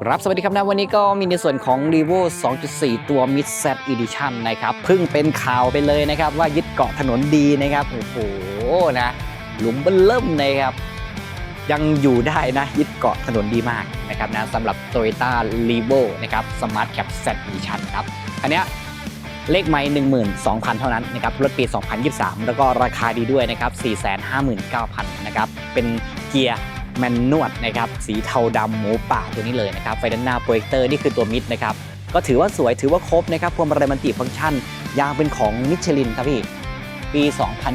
ครับ สวัสดีครับนะวันนี้ก็มีในส่วนของ r e v o 2.4 ตัว Mid Set Edition นะครับเพิ่งเป็นข่าวไปเลยนะครับ ว่ายึดเกาะถนนดีนะครับ โอ้โหนะ หลุมเบิ้ลเริ่มนะครับ ยังอยู่ได้นะยึดเกาะถนนดีมากนะครับนะสำหรับ Toyota r e v o นะครับ Smart Cap Set Edition ครับอันเนี้ยเลขไม้12,000 เท่านั้นนะครับรถปี 2023 แล้วก็ราคาดีด้วยนะครับ 459,000 นะครับ เป็นเกียร์ แมนนวดนะครับสีเทาดำหมูป่าตัวนี้เลยนะครับไฟด้านหน้าโปรเจคเตอร์นี่คือตัวมิดนะครับก็ถือว่าสวยถือว่าครบนะครับพวงมาลัยมันติฟังก์ชันยางเป็นของมิชลินครับพี่ปี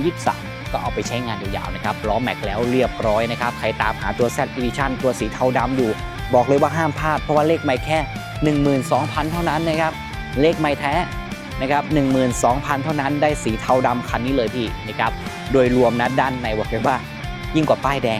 2023 ก็เอาไปใช้งานยาวๆนะครับล้อแม็กแล้วเรียบร้อยนะครับใครตามหาตัว Z Edition ตัวสีเทาดำอยู่ บอกเลยว่าห้ามพลาดเพราะว่าเลขไม่แค่ 12,000 เท่านั้นนะครับเลขไม่แท้นะครับ12,000 เท่านั้นได้สีเทาดำคันนี้เลยพี่นะครับโดยรวมนะด้านในบอกเลยว่ายิ่งกว่าป้ายแดง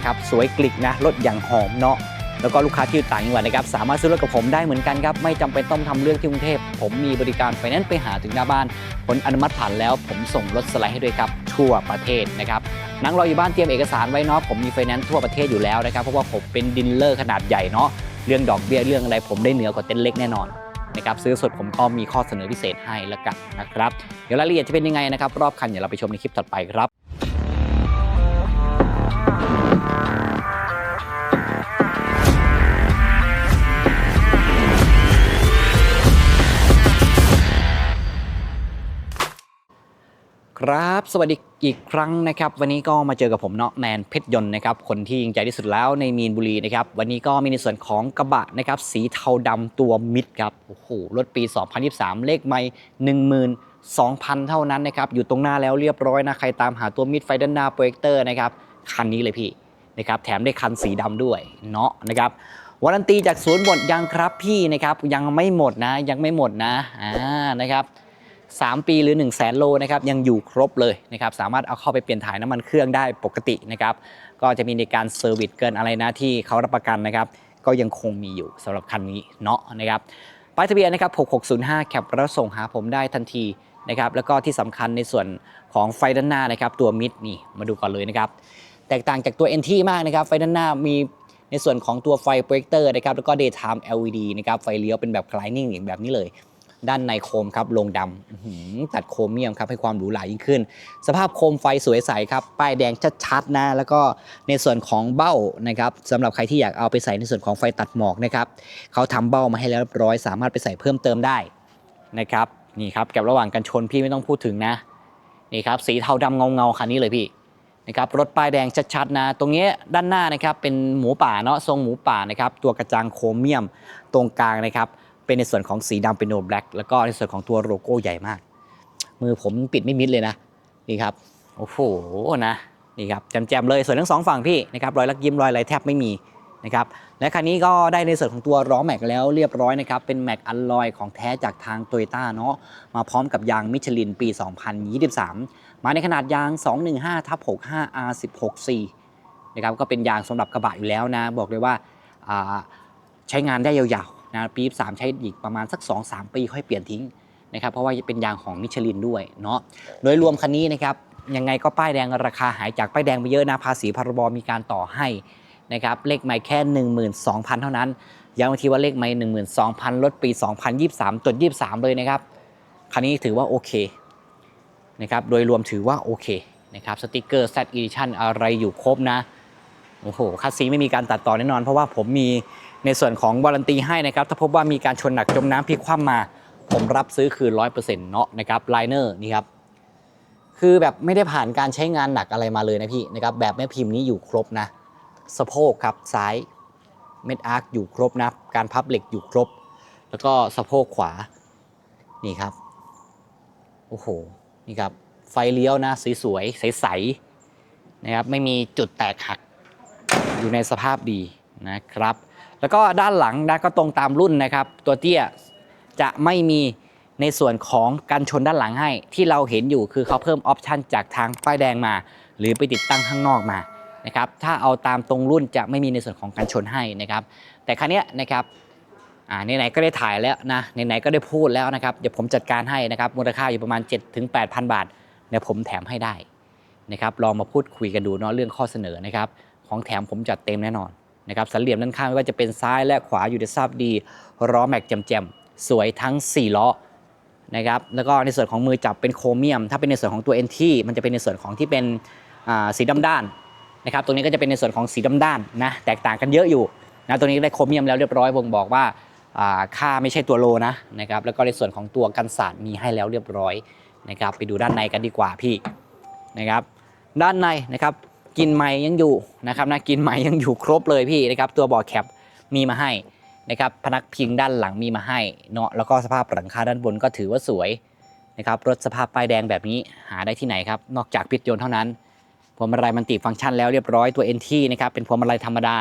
นะครับสวยกลิกนะรถอย่างหอมเนาะแล้วก็ลูกค้าที่อยู่ต่างจังหวัดนะครับสามารถซื้อรถกับผมได้เหมือนกันครับไม่จำเป็นต้องทำเรื่องที่กรุงเทพ ผมมีบริการไฟแนนซ์ไปหาถึงหน้าบ้าน ผลอนุมัติผ่านแล้ว ผมส่งรถสไลด์ให้ด้วยครับทั่วประเทศนะครับนั่งรออยู่บ้านเตรียมเอกสารไว้เนาะผมมีไฟแนนซ์ทั่วประเทศอยู่แล้วนะครับเพราะว่าผมเป็นดิลเลอร์ขนาดใหญ่เนาะเรื่องดอกเบี้ยเรื่องอะไรผมได้เหนือกว่าเต็นเล็กแน่นอนนะครับซื้อสดผมก็มีข้อเสนอพิเศษให้แล้วกันนะครับเดี๋ยวรายละเอียดจะเป็นยังไงนะครับรอบคันเดี๋ยวเราไปชมในคลิปถัดไปครับ ครับ สวัสดีอีกครั้งนะครับ วันนี้ก็มาเจอกับผมเนาะแมนเพชรยนต์นะครับ คนที่ยิงใจที่สุดแล้วในมีนบุรีนะครับ วันนี้ก็มีในส่วนของกระบะนะครับ สีเทาดำตัวมิดครับ โอ้โห รถปี 2023 เลขไม่12,000 เท่านั้นนะครับ อยู่ตรงหน้าแล้วเรียบร้อยนะ ใครตามหาตัวมิดไฟด้านหน้าโปรเจคเตอร์นะครับ คันนี้เลยพี่นะครับ แถมได้คันสีดำด้วยเนาะนะครับวารันตีจากศูนย์หมดยังครับพี่นะครับ ยังไม่หมดนะ ยังไม่หมดนะ อ่า นะครับ 3 ปีหรือ 1 0 0 0 0แสนโลนะครับยังอยู่ครบเลยนะครับสามารถเอาเข้าไปเปลี่ยนถ่ายน้ำมันเครื่องได้ปกตินะครับก็จะมีในการเซอร์วิสเกินอะไรนะที่เขารับประกันนะครับก็ยังคงมีอยู่สำหรับคันนี้เนาะนะครับป้ายทะเบียนนะครับ6605แคปแล้วส่งหาผมได้ทันทีนะครับแล้วก็ที่สำคัญในส่วนของไฟด้านหน้านะครับตัวมิดนี่มาดูก่อนเลยนะครับแตกต่างจากตัว NT มากนะครับไฟด้านหน้ามีในส่วนของตัวไฟโปรเจคเตอร์นะครับแล้วก็ daytime LED นะครับไฟเลี้ยวเป็นแบบ gliding อย่างแบบนี้เลย ด้านในโคมครับลงดำตัดโครเมียมครับให้ความหรูหรายิ่งขึ้น สภาพโคมไฟสวยใสครับป้ายแดงชัดๆนะแล้วก็ในส่วนของเบ้านะครับสำหรับใครที่อยากเอาไปใส่ในส่วนของไฟตัดหมอกนะครับเขาทำเบ้ามาให้แล้วเรียบร้อย สามารถไปใส่เพิ่มเติมได้นะครับนี่ครับกับระหว่างกันชนพี่ไม่ต้องพูดถึงนะนี่ครับสีเทาดำเงาๆคันนี้เลยพี่นะครับรถป้ายแดงชัดๆนะ ตรงนี้ด้านหน้านะครับเป็นหมูป่าเนาะทรงหมูป่านะครับตัวกระจังโครเมียมตรงกลางนะครับ เป็นในส่วนของสีดำเป็นโนแบล็กแล้วก็ในส่วนของตัวโลโก้ใหญ่มาก มือผมปิดไม่มิดเลยนะ นี่ครับ โอ้โหนะนี่ครับแจมๆเลยส่วนทั้งสองฝั่งพี่นะครับรอยลักยิ้มรอยอะไรแทบไม่มีนะครับและคันนี้ก็ได้ในส่วนของตัวล้อแม็กแล้วเรียบร้อยนะครับเป็นแม็กอัลลอยของแท้จากทางโตโยต้าเนาะมาพร้อมกับยางมิชลินปี 2023 มาในขนาดยาง 215ทับ65 R16C นะครับก็เป็นยางสำหรับกระบะอยู่แล้วนะ บอกเลยว่าอ่าใช้งานได้ยาวๆ นะปีสามใช้อีกประมาณสัก 2-3 ปีค่อยเปลี่ยนทิ้งนะครับเพราะว่าเป็นยางของมิชลินด้วยเนาะโดยรวมคันนี้นะครับยังไงก็ป้ายแดงราคาหายจากป้ายแดงไปเยอะนะภาษีพรบมีการต่อให้นะครับเลขไม่แค่ 12,000 เท่านั้นย้ำอีกทีว่าเลขไม่12,000 ลดปี 2023จด23 เลยนะครับคันนี้ถือว่าโอเคนะครับโดยรวมถือว่าโอเคนะครับสติกเกอร์ Z Edition อะไรอยู่ครบนะโอ้โหคัสซีไม่มีการตัดต่อแน่นอน เพราะว่าผมมี ในส่วนของวารันตีให้นะครับ ถ้าพบว่ามีการชนหนักจมน้ำพลิกคว่ำมา ผมรับซื้อคืนร้อยเปอร์เซ็นต์เนาะนะครับไลเนอร์นี่ครับ คือแบบไม่ได้ผ่านการใช้งานหนักอะไรมาเลยนะพี่นะครับ แบบแม่พิมพ์นี้อยู่ครบนะ สะโพกครับซ้ายเม็ดอาร์คอยู่ครบนะการพับเหล็กอยู่ครบ แล้วก็สะโพกขวา นี่ครับ โอ้โห นี่ครับ ไฟเลี้ยวนะสวยๆใสๆนะครับ ไม่มีจุดแตกหัก อยู่ในสภาพดีนะครับ แล้วก็ด้านหลังนะก็ตรงตามรุ่นนะครับ ตัวเตี้ยจะไม่มีในส่วนของการชนด้านหลังให้ที่เราเห็นอยู่คือเขาเพิ่มออปชันจากทางป้ายแดงมา หรือไปติดตั้งข้างนอกมานะครับถ้าเอาตามตรงรุ่นจะไม่มีในส่วนของการชนให้นะครับ แต่ครั้นี้นะครับอ่าไหนๆก็ได้ถ่ายแล้วนะไหนๆก็ได้พูดแล้วนะครับเดี๋ยวผมจัดการให้นะครับมูลค่าอยู่ประมาณ 7-8,000 บาทเดี๋ยวผมแถมให้ได้นะครับลองมาพูดคุยกันดูเนาะเรื่องข้อเสนอนะครับของแถมผมจัดเต็มแน่นอน นะครับสันเหลี่ยมด้านข้างไม่ว่าจะเป็นซ้ายและขวาอยู่ในสภาพดีล้อแม็กแจ่มๆสวยทั้ง 4 ล้อนะครับแล้วก็ในส่วนของมือจับเป็นโครเมียม ถ้าเป็นในส่วนของตัว NT มันจะเป็นในส่วนของที่เป็นสีดำด้านนะครับตรงนี้ก็จะเป็นในส่วนของสีดำด้านนะแตกต่างกันเยอะอยู่นะตัวนี้ได้โครเมียมแล้วเรียบร้อยบ่งบอกว่าอ่าค่าไม่ใช่ตัวโลนะนะครับแล้วก็ในส่วนของตัวกันสาดมีให้แล้วเรียบร้อยนะครับไปดูด้านในกันดีกว่าพี่นะครับด้านในนะครับ กินไม้ยังอยู่นะครับนะกินไม้ยังอยู่ครบเลยพี่นะครับตัวบอร์ดแคปมีมาให้นะครับพนักพิงด้านหลังมีมาให้เนาะแล้วก็สภาพหลังคาด้านบนก็ถือว่าสวยนะครับรถสภาพป้ายแดงแบบนี้หาได้ที่ไหนครับนอกจากพิจยนต์เท่านั้นพวงมาลัยมันติฟังก์ชันแล้วเรียบร้อยตัว NT นะครับเป็นพวงมาลัยธรรมดา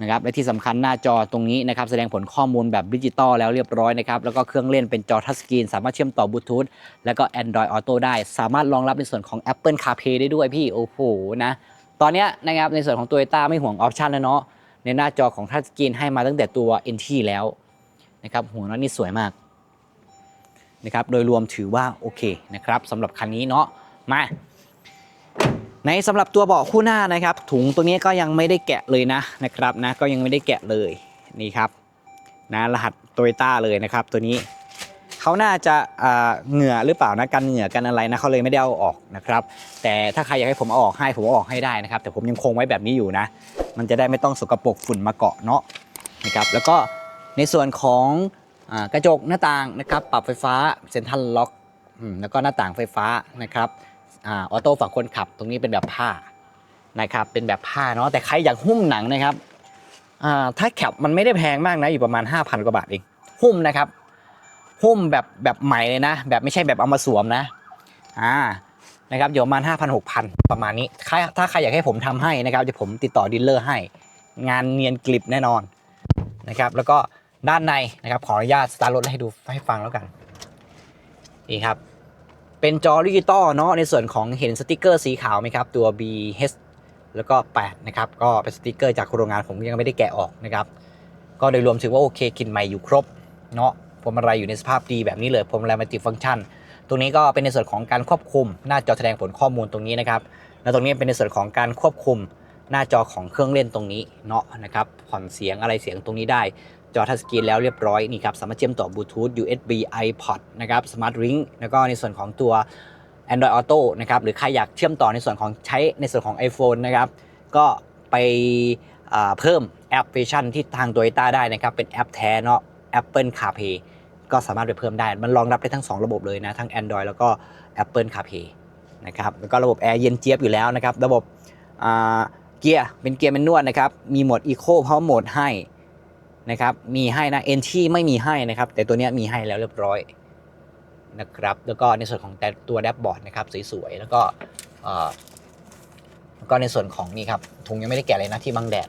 นะครับและที่สำคัญหน้าจอตรงนี้นะครับแสดงผลข้อมูลแบบดิจิตอลแล้วเรียบร้อยนะครับแล้วก็เครื่องเล่นเป็นจอทัชสกรีนสามารถเชื่อมต่อบลูทูธแล้วก็ Android Auto ได้ สามารถรองรับในส่วนของ Apple CarPlay ได้ด้วยพี่โอ้โหนะตอนนี้นะครับในส่วนของ Toyota ไม่ห่วงออปชันแล้วเนาะในหน้าจอของทัชสกรีนให้มาตั้งแต่ตัว NT แล้วนะครับหัวน็อตนี่สวยมากนะครับโดยรวมถือว่าโอเคนะครับสำหรับคันนี้เนาะมา ในสำหรับตัวเบาะคู่หน้านะครับ ถุงตัวนี้ก็ยังไม่ได้แกะเลยนะนะครับนะก็ยังไม่ได้แกะเลยนี่ครับนะรหัสโตโยต้าเลยนะครับ ตัวนี้เขาน่าจะอ่าเหงื่อหรือเปล่านะกันเหงื่อกันอะไรนะเขาเลยไม่ได้เอาออกนะครับ แต่ถ้าใครอยากให้ผมเอาออกให้ผมเอาออกให้ได้นะครับ แต่ผมยังคงไว้แบบนี้อยู่นะ มันจะได้ไม่ต้องสกปรกฝุ่นมาเกาะเนาะนะครับแล้วก็ในส่วนของกระจกหน้าต่างนะครับ ปรับไฟฟ้าเซ็นทรัลล็อกแล้วก็หน้าต่างไฟฟ้านะครับ ออโต้ฝั่งคนขับ ตรงนี้เป็นแบบผ้านะครับ เป็นแบบผ้าเนาะแต่ใครอยากหุ้มหนังนะครับถ้าแคปมันไม่ได้แพงมากนะอยู่ประมาณ 5,000 กว่าบาทเอง หุ้มนะครับ หุ้มแบบแบบใหม่เลยนะ แบบไม่ใช่แบบเอามาสวมนะอ่านะครับอยู่ประมาณ5,000 6,000 ประมาณนี้ถ้าใครอยากให้ผมทำให้นะครับเดี๋ยวผมติดต่อดีลเลอร์ให้ งานเนียนกลิบแน่นอนนะครับแล้วก็ด้านในนะครับขออนุญาตสตาร์ทรถให้ดูให้ฟังแล้วกันนี่ครับ เป็นจอดิจิตอลเนาะในส่วนของเห็นสติกเกอร์สีขาวไหมครับ ตัว BH แล้วก็ 8 นะครับ ก็เป็นสติกเกอร์จากโรงงานผมยังไม่ได้แกะออกนะครับ ก็โดยรวมถือว่าโอเคกินใหม่อยู่ครบเนาะพวงมาลัยอยู่ในสภาพดีแบบนี้เลยพวงมาลัยมัลติฟังก์ชัน ตรงนี้ก็เป็นในส่วนของการควบคุม หน้าจอแสดงผลข้อมูลตรงนี้นะครับ แล้วตรงนี้เป็นในส่วนของการควบคุมหน้าจอของเครื่องเล่นตรงนี้เนาะนะครับผ่อนเสียงอะไรเสียงตรงนี้ได้ จอทัชสกรีนแล้วเรียบร้อยนี่ครับสามารถเชื่อมต่อบลูทูธ USB iPod นะครับ Smart Ring แล้วก็ในส่วนของตัว Android Auto นะครับหรือใครอยากเชื่อมต่อในส่วนของใช้ในส่วนของ iPhone นะครับก็ไปเพิ่มแอปพลิเคชันที่ทาง Toyota ได้นะครับเป็นแอปแท้เนาะ Apple CarPlay ก็สามารถไปเพิ่มได้ มันรองรับได้ทั้ง 2 ระบบเลยนะ ทั้ง Android แล้วก็ Apple CarPlay นะครับแล้วก็ระบบแอร์เย็นเจี๊ยบอยู่แล้วนะครับ ระบบเกียร์เป็นเกียร์แมนนวลนะครับ มีโหมด Eco พร้อมโหมดให้ นะครับมีให้นะ n ที่ไม่มีให้นะครับ แต่ตัวนี้มีให้แล้วเรียบร้อยนะครับ แล้วก็ในส่วนของแต่ตัวแดชบอร์ดนะครับสวยๆแล้วก็แล้วก็ในส่วนของนี่ครับถุงยังไม่ได้แกะเลยนะที่บังแดด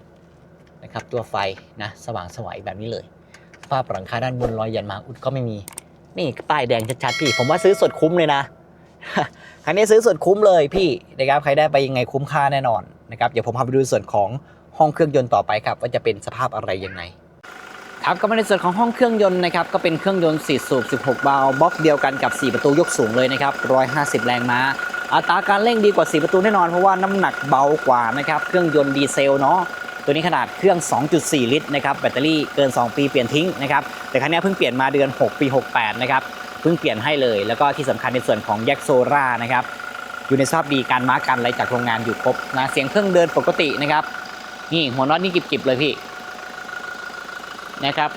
นะครับตัวไฟนะสว่างสวยแบบนี้เลยฝ้าหลังคาด้านบนรอยยันมาอุดก็ไม่มี นี่ป้ายแดงชัดๆพี่ ผมว่าซื้อสดคุ้มเลยนะคันนี้ซื้อสดคุ้มเลยพี่นะครับใครได้ไปยังไงคุ้มค่าแน่นอนนะครับเดี๋ยวผมพาไปดูส่วนของห้องเครื่องยนต์ต่อไปครับ ว่าจะเป็นสภาพอะไรยังไง ครับก็มาในส่วนของห้องเครื่องยนต์นะครับก็เป็นเครื่องยนต์4สูบ 16วาล์วบล็อกเดียวกันกับ 4 ประตูยกสูงเลยนะครับ150 แรงม้า อัตราการเร่งดีกว่า 4 ประตูแน่นอนเพราะว่าน้ำหนักเบากว่านะครับเครื่องยนต์ดีเซลเนาะตัวนี้ขนาดเครื่อง 2.4 ลิตรนะครับแบตเตอรี่เกิน 2 ปีเปลี่ยนทิ้งนะครับแต่คันนี้เพิ่งเปลี่ยนมาเดือน 6 ปี 68 นะครับเพิ่งเปลี่ยนให้เลย แล้วก็ที่สำคัญในส่วนของแยกโซล่านะครับอยู่ในสภาพดีการมาร์กกันอะไรจากโรงงานอยู่ครบนะเสียงเครื่องเดินปกตินะครับนี่หัวน็อตนี่กิบๆเลยพี่ นะครับ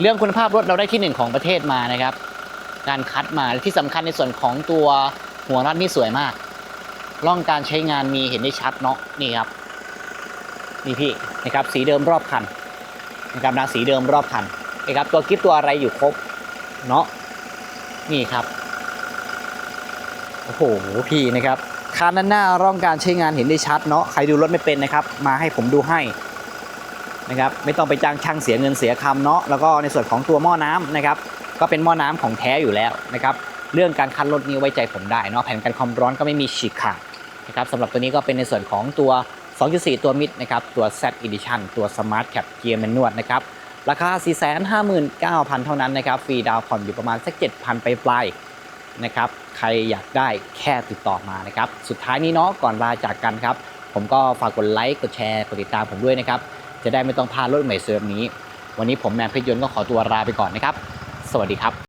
เรื่องคุณภาพรถเราได้ที่หนึ่งของประเทศมานะครับ การคัดมาและที่สำคัญในส่วนของตัวหัวน็อตนี่สวยมากร่องการใช้งานมีเห็นได้ชัดเนาะนี่ครับนี่พี่นะครับสีเดิมรอบคันนะครับนะสีเดิมรอบคันนะครับตัวกิฟตัวอะไรอยู่ครบเนาะนี่ครับโอ้โหพี่นะครับคันด้านหน้าร่องการใช้งานเห็นได้ชัดเนาะใครดูรถไม่เป็นนะครับ มาให้ผมดูให้ นะครับไม่ต้องไปจ้างช่างเสียเงินเสียคำเนาะแล้วก็ในส่วนของตัวหม้อน้ำนะครับก็เป็นหม้อน้ำของแท้อยู่แล้วนะครับเรื่องการคันรถนี้ไว้ใจผมได้เนาะแผ่นกันความร้อนก็ไม่มีฉีกขาดนะครับสำหรับตัวนี้ก็เป็นในส่วนของตัว 2.4 ตัวมิดนะครับตัว Z Edition ตัว Smart Cap Gear Manual นะครับราคา 459,000 เท่านั้นนะครับฟรีดาวน์ผ่อนอยู่ประมาณสัก 7,000 ไปปลายนะครับใครอยากได้แค่ติดต่อมานะครับสุดท้ายนี้เนาะก่อนลาจากกันครับผมก็ฝากกดไลค์กดแชร์กดติดตามผมด้วยนะครับ จะได้ไม่ต้องพลาดรถใหม่เซิร์ฟนี้ วันนี้ผมแมนเพชรยนต์ก็ขอตัวลาไปก่อนนะครับ สวัสดีครับ